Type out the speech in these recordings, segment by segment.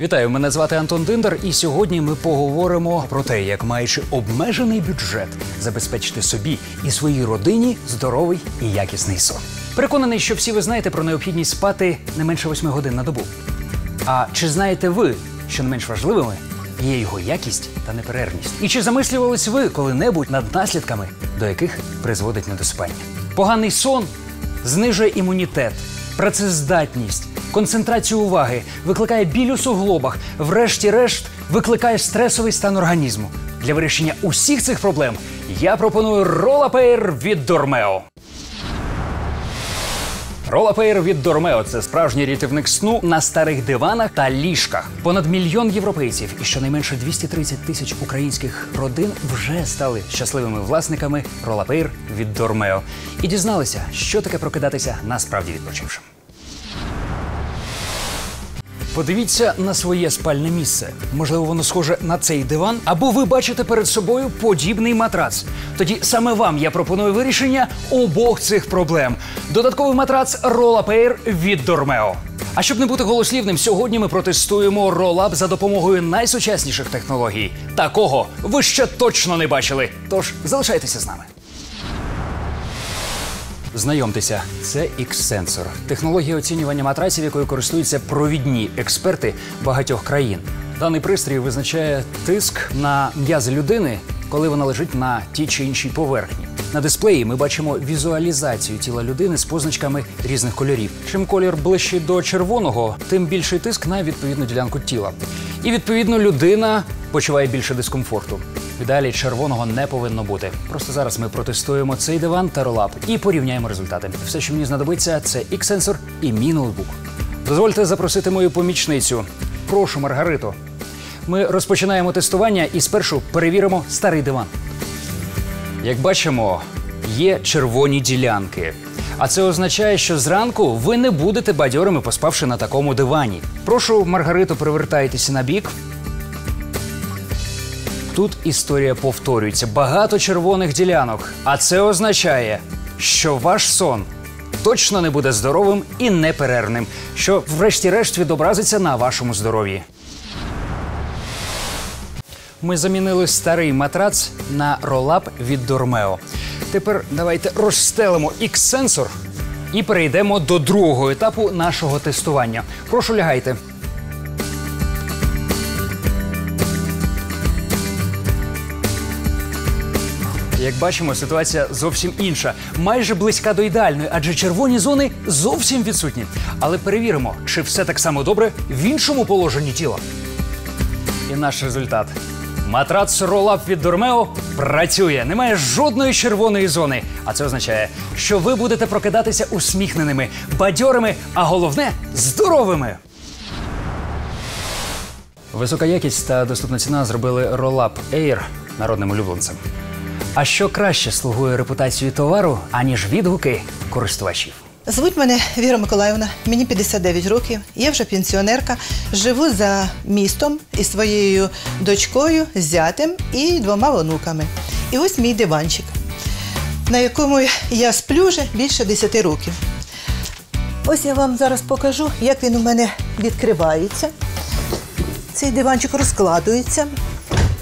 Вітаю, мене звати Антон Диндер, і сьогодні ми поговоримо про те, як маючи обмежений бюджет, забезпечити собі і своїй родині здоровий і якісний сон. Переконаний, що всі ви знаєте про необхідність спати не менше 8 годин на добу. А чи знаєте ви, що не менш важливими є його якість та неперервність? І чи замислювались ви коли-небудь над наслідками, до яких призводить недосипання? Поганий сон знижує імунітет, працездатність, концентрацію уваги, викликає біль у суглобах, врешті-решт викликає стресовий стан організму. Для вирішення усіх цих проблем я пропоную Ролапейр від Дормео. Ролапейр від Дормео це справжній рятівник сну на старих диванах та ліжках. Понад мільйон європейців і щонайменше 230 тисяч українських родин вже стали щасливими власниками Ролапейр від Дормео і дізналися, що таке прокидатися насправді відпочившим. Подивіться на своє спальне місце. Можливо, воно схоже на цей диван, або ви бачите перед собою подібний матрац. Тоді саме вам я пропоную вирішення обох цих проблем. Додатковий матрац Ролапейр від Дормео. А щоб не бути голослівним, сьогодні ми протестуємо ролап за допомогою найсучасніших технологій. Такого ви ще точно не бачили. Тож залишайтеся з нами. Знайомтеся, це X-сенсор – технологія оцінювання матраців, якою користуються провідні експерти багатьох країн. Даний пристрій визначає тиск на м'язи людини, коли вона лежить на тій чи іншій поверхні. На дисплеї ми бачимо візуалізацію тіла людини з позначками різних кольорів. Чим колір ближчий до червоного, тим більший тиск на відповідну ділянку тіла. І відповідно людина почуває більше дискомфорту. В ідеалі червоного не повинно бути. Просто зараз ми протестуємо цей диван та ролап і порівняємо результати. Все, що мені знадобиться, це X-сенсор і мій ноутбук. Дозвольте запросити мою помічницю. Прошу, Маргарито. Ми розпочинаємо тестування і спершу перевіримо старий диван. Як бачимо, є червоні ділянки. А це означає, що зранку ви не будете бадьорими, поспавши на такому дивані. Прошу, Маргарито, привертайтеся на бік. Тут історія повторюється. Багато червоних ділянок. А це означає, що ваш сон точно не буде здоровим і неперервним, що, врешті-решт, відобразиться на вашому здоров'ї. Ми замінили старий матрац на ролап від Дормео. Тепер давайте розстелимо X-сенсор і перейдемо до другого етапу нашого тестування. Прошу лягайте. Як бачимо, ситуація зовсім інша, майже близька до ідеальної, адже червоні зони зовсім відсутні. Але перевіримо, чи все так само добре в іншому положенні тіла. І наш результат. Матрац Ролап від Дормео працює. Немає жодної червоної зони. А це означає, що ви будете прокидатися усміхненими, бадьорими, а головне здоровими. Висока якість та доступна ціна зробили Rollab Air народним улюбленцем. А що краще слугує репутацію товару, аніж відгуки користувачів? Звуть мене Віра Миколаївна, мені 59 років. Я вже пенсіонерка. Живу за містом із своєю дочкою, зятем і двома онуками. І ось мій диванчик, на якому я сплю вже більше 10 років. Ось я вам зараз покажу, як він у мене відкривається. Цей диванчик розкладується.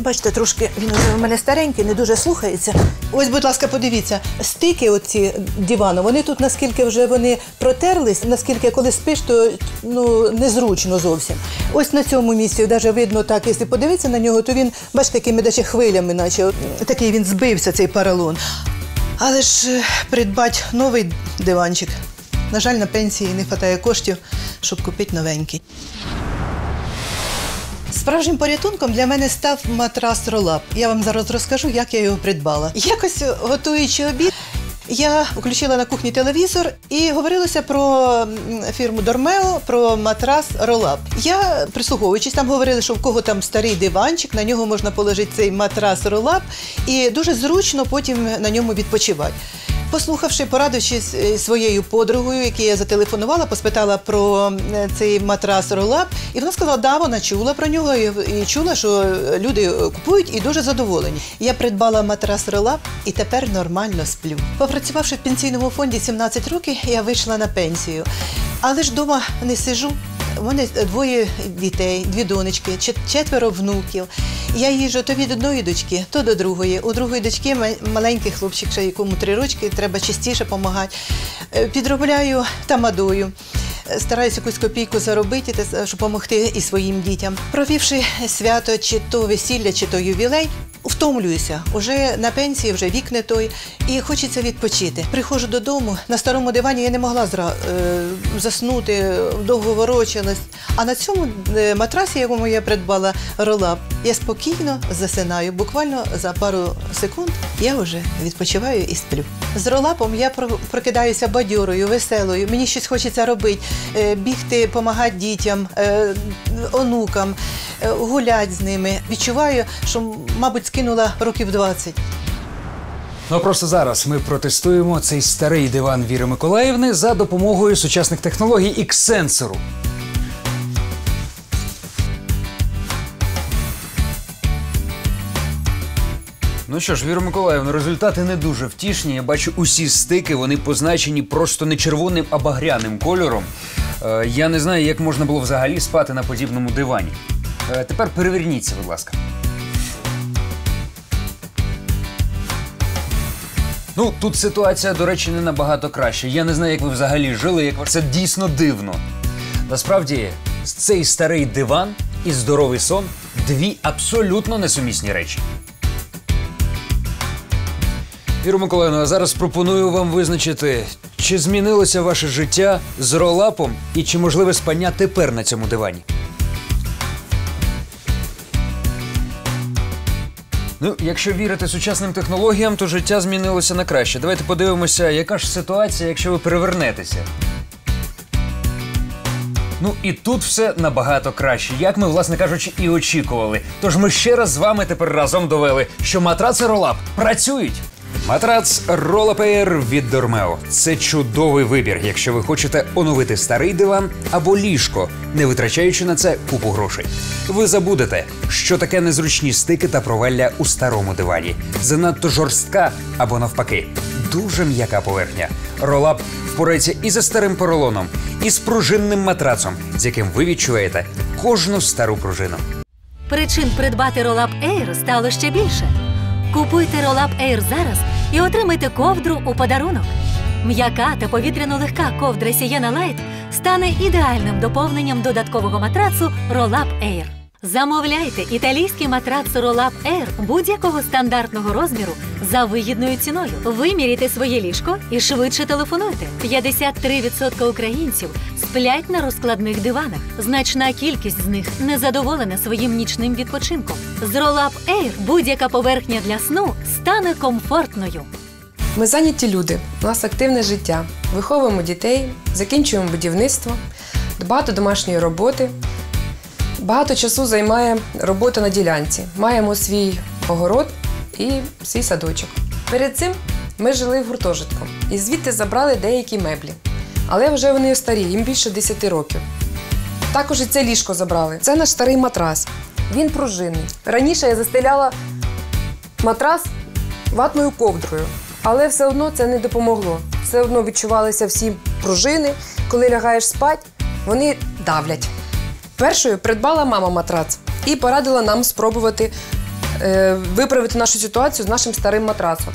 Бачите, трошки він у мене старенький, не дуже слухається. Ось, будь ласка, подивіться, стики оці дивану, вони тут наскільки вже вони протерлись, наскільки коли спиш, то ну, незручно зовсім. Ось на цьому місці, навіть видно так, якщо подивитися на нього, то він, бачите, такими наче хвилями, наче такий він збився, цей паралон. Але ж е, придбати новий диванчик. На жаль, на пенсії не вистачає коштів, щоб купити новенький. Справжнім порятунком для мене став матрас Ролап. Я вам зараз розкажу, як я його придбала. Якось готуючи обід, я включила на кухні телевізор і говорилося про фірму Дормео, про матрас Ролап. Я прислуховуючись, там говорили, що в кого там старий диванчик, на нього можна положити цей матрас Ролап, і дуже зручно потім на ньому відпочивати. Послухавши, порадившись е, своєю подругою, якій я зателефонувала, поспитала про е, цей матрас Ролап, і вона сказала, да, вона чула про нього і, чула, що люди е, купують і дуже задоволені. Я придбала матрас Ролап і тепер нормально сплю. Попрацювавши в пенсійному фонді 17 років, я вийшла на пенсію. Але ж вдома не сижу. У мене двоє дітей, дві донечки, четверо внуків. Я їжджу то від одної дочки, то до другої. У другої дочки маленький хлопчик, якому три рочки, треба частіше допомагати. Підробляю тамадою. Е, Стараюся якусь копійку заробити, щоб допомогти і своїм дітям. Провівши свято, чи то весілля, чи то ювілей, втомлююся. Уже на пенсії, вже вік не той, і хочеться відпочити. Приходжу додому на старому дивані. Я не могла зра, е, заснути, довго ворочалась. А на цьому е, матрасі, якому я придбала ролап, я спокійно засинаю. Буквально за пару секунд я вже відпочиваю і сплю. З ролапом я прокидаюся бадьорою, веселою. Мені щось хочеться робити, е, бігти, допомагати дітям, онукам, е, гуляти з ними. Відчуваю, що, мабуть, скинула років 20. Ну а просто зараз ми протестуємо цей старий диван Віри Миколаївни за допомогою сучасних технологій X-сенсору. Ну що ж, Віра Миколаївна, результати не дуже втішні. Я бачу усі стики, вони позначені просто не червоним, а багряним кольором. Е, я не знаю, як можна було взагалі спати на подібному дивані. Е, тепер переверніться, будь ласка. Ну, тут ситуація, до речі, не набагато краще. Я не знаю, як ви взагалі жили, як це дійсно дивно. Насправді, цей старий диван і здоровий сон дві абсолютно несумісні речі. Віру Миколаївна, а зараз пропоную вам визначити, чи змінилося ваше життя з ролапом і чи можливе спання тепер на цьому дивані. Ну, якщо вірити сучасним технологіям, то життя змінилося на краще. Давайте подивимося, яка ж ситуація, якщо ви перевернетеся. Ну і тут все набагато краще, як ми, власне кажучи, і очікували. Тож ми ще раз з вами тепер разом довели, що матраци Ролап працюють. Матрац Ролапеєр від Дормео. Це чудовий вибір, якщо ви хочете оновити старий диван або ліжко, не витрачаючи на це купу грошей. Ви забудете, що таке незручні стики та провалля у старому дивані. Занадто жорстка або навпаки, дуже м'яка поверхня. Ролап впорається і за старим поролоном, і з пружинним матрацом, з яким ви відчуєте кожну стару пружину. Причин придбати Ролап Air стало ще більше. Купуйте Ролап Air зараз і отримайте ковдру у подарунок. М'яка та повітряно-легка ковдра Sienna Light стане ідеальним доповненням додаткового матрацу Ролап Air. Замовляйте італійський матрац Ролап Air будь-якого стандартного розміру за вигідною ціною. Виміряйте своє ліжко і швидше телефонуйте. 53% українців сплять на розкладних диванах. Значна кількість з них незадоволена своїм нічним відпочинком. З Roll-Up Air будь-яка поверхня для сну стане комфортною. Ми зайняті люди, у нас активне життя. Виховуємо дітей, закінчуємо будівництво, багато домашньої роботи. Багато часу займає робота на ділянці. Маємо свій огород і свій садочок. Перед цим ми жили в гуртожитку і звідти забрали деякі меблі. Але вже вони старі, їм більше 10 років. Також і це ліжко забрали. Це наш старий матрас. Він пружинний. Раніше я застеляла матрас ватною ковдрою, але все одно це не допомогло. Все одно відчувалися всі пружини. Коли лягаєш спати, вони давлять. Першою придбала мама матрац і порадила нам спробувати е, виправити нашу ситуацію з нашим старим матрацом.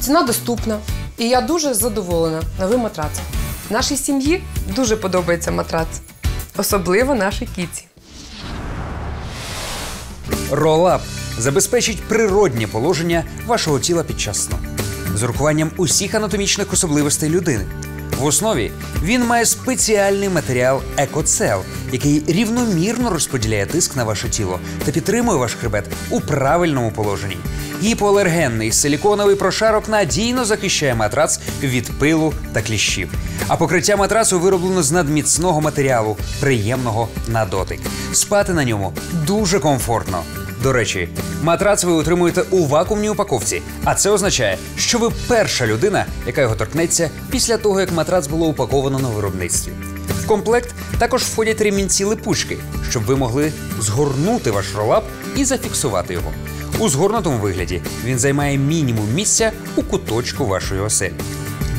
Ціна доступна, і я дуже задоволена новим матрацом. Нашій сім'ї дуже подобається матрац, особливо нашій кіці. Ролап забезпечить природнє положення вашого тіла під час сну з урахуванням усіх анатомічних особливостей людини. В основі він має спеціальний матеріал екоцел, який рівномірно розподіляє тиск на ваше тіло та підтримує ваш хребет у правильному положенні. Гіпоалергенний силіконовий прошарок надійно захищає матрац від пилу та кліщів. А покриття матрацу вироблено з надміцного матеріалу, приємного на дотик. Спати на ньому дуже комфортно. До речі, матрац ви отримуєте у вакуумній упаковці, а це означає, що ви перша людина, яка його торкнеться після того, як матрац було упаковано на виробництві. В комплект також входять ремінці липучки, щоб ви могли згорнути ваш ролап і зафіксувати його. У згорнутому вигляді він займає мінімум місця у куточку вашої оселі.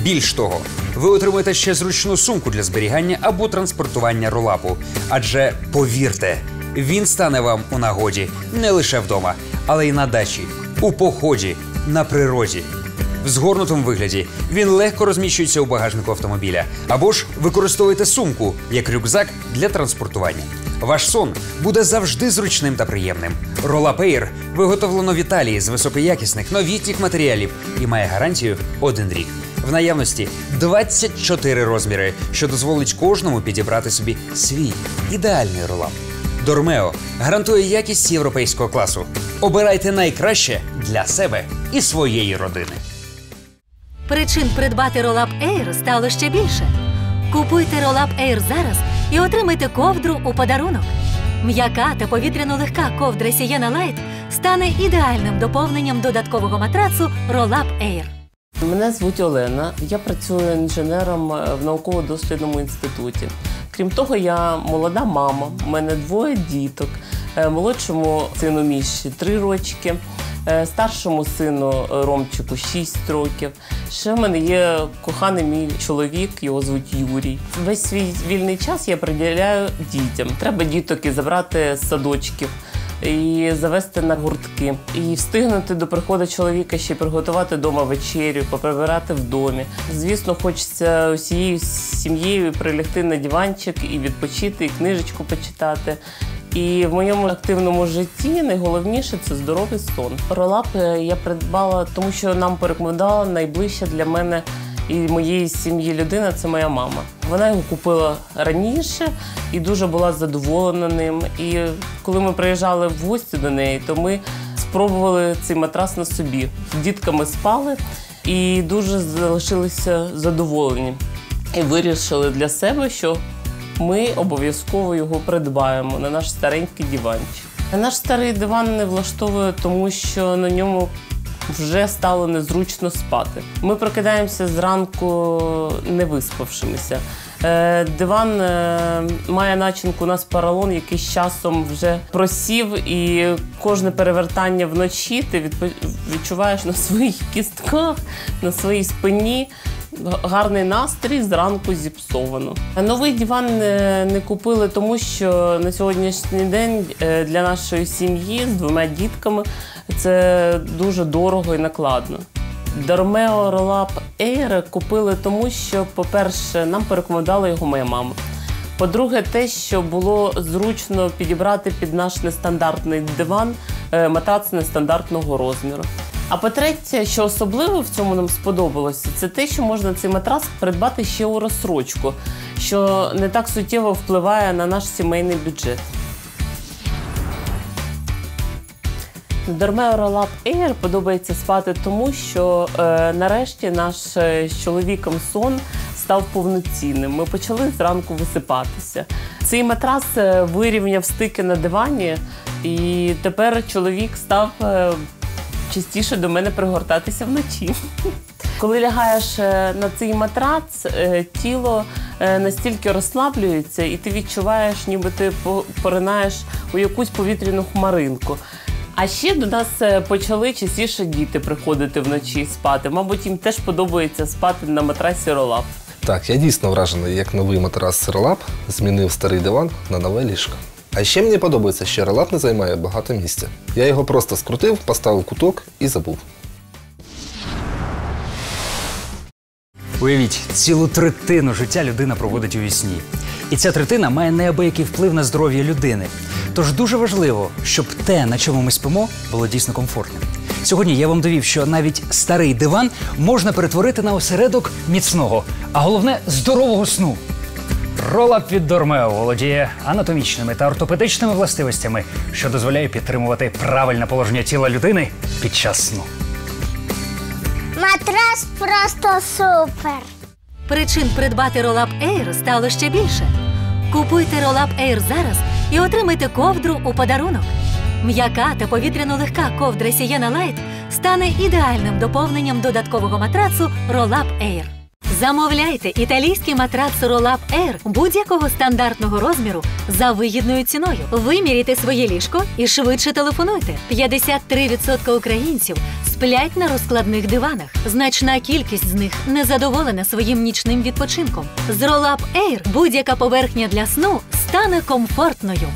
Більш того, ви отримаєте ще зручну сумку для зберігання або транспортування ролапу. Адже повірте, він стане вам у нагоді не лише вдома, але й на дачі, у поході, на природі. В згорнутому вигляді він легко розміщується у багажнику автомобіля. Або ж використовуйте сумку як рюкзак для транспортування. Ваш сон буде завжди зручним та приємним. Roll-Up виготовлено в Італії з високоякісних новітніх матеріалів і має гарантію один рік. В наявності 24 розміри, що дозволить кожному підібрати собі свій ідеальний ролап. Дормео гарантує якість європейського класу. Обирайте найкраще для себе і своєї родини. Причин придбати Roll-Up Air стало ще більше. Купуйте Roll-Up Air зараз і отримайте ковдру у подарунок. М'яка та повітряно легка ковдра Sienna Light стане ідеальним доповненням додаткового матрацу Roll-Up Air. Мене звуть Олена. Я працюю інженером в науково-дослідному інституті. Крім того, я молода мама. У мене двоє діток. Е, Молодшому сину Міші три рочки, е, старшому сину Ромчику шість років. Ще в мене є коханий мій чоловік, його звуть Юрій. Весь свій вільний час я приділяю дітям. Треба діток і забрати з садочків і завести на гуртки, і встигнути до приходу чоловіка ще приготувати вдома вечерю, поприбирати в домі. Звісно, хочеться усією сім'єю прилягти на диванчик і відпочити, і книжечку почитати. І в моєму активному житті найголовніше це здоровий сон. Ролап е, я придбала, тому що нам порекомендувала найближча для мене і моєї сім'ї людина це моя мама. Вона його купила раніше і дуже була задоволена ним. І коли ми приїжджали в гості до неї, то ми спробували цей матрас на собі. Дітками спали і дуже залишилися задоволені. І вирішили для себе, що ми обов'язково його придбаємо на наш старенький диванчик. Наш старий диван не влаштовує, тому що на ньому вже стало незручно спати. Ми прокидаємося зранку не виспавшимися. Е, Диван е, має начинку у нас поролон, який з часом вже просів, і кожне перевертання вночі ти відчуваєш на своїх кістках, на своїй спині. Гарний настрій зранку зіпсовано. Новий диван не, купили, тому що на сьогоднішній день е, для нашої сім'ї з двома дітками це дуже дорого і накладно. Dormeo Roll-Up Air купили тому, що, по-перше, нам порекомендувала його моя мама. По-друге, те, що було зручно підібрати під наш нестандартний диван е, матрац нестандартного розміру. А по-третє, що особливо в цьому нам сподобалося, це те, що можна цей матрас придбати ще у розсрочку, що не так суттєво впливає на наш сімейний бюджет. Dormeo Roll-Up Air подобається спати тому, що е, нарешті наш е, з чоловіком сон став повноцінним. Ми почали зранку висипатися. Цей матрас е, вирівняв стики на дивані, і тепер чоловік став е, частіше до мене пригортатися вночі. Коли лягаєш е, на цей матрац, е, тіло е, настільки розслаблюється, і ти відчуваєш, ніби ти по- поринаєш у якусь повітряну хмаринку. А ще до нас почали частіше діти приходити вночі спати. Мабуть, їм теж подобається спати на матрасі ролап. Так, я дійсно вражений, як новий матрас Релап змінив старий диван на нове ліжко. А ще мені подобається, що Релап не займає багато місця. Я його просто скрутив, поставив куток і забув. Уявіть, цілу третину життя людина проводить у вісні. І ця третина має неабиякий вплив на здоров'я людини. Тож дуже важливо, щоб те, на чому ми спимо, було дійсно комфортним. Сьогодні я вам довів, що навіть старий диван можна перетворити на осередок міцного, а головне здорового сну. Ролап від Дормео володіє анатомічними та ортопедичними властивостями, що дозволяє підтримувати правильне положення тіла людини під час сну. Матрас просто супер. Причин придбати Roll-Up Air стало ще більше. Купуйте Roll-Up Air зараз і отримайте ковдру у подарунок. М'яка та повітряно легка ковдра Sienna Light стане ідеальним доповненням додаткового матрацу Roll-Up Air. Замовляйте італійський матрац Rolab Air будь-якого стандартного розміру за вигідною ціною. Виміряйте своє ліжко і швидше телефонуйте. 53% українців сплять на розкладних диванах. Значна кількість з них незадоволена своїм нічним відпочинком. З Rolab Air будь-яка поверхня для сну стане комфортною.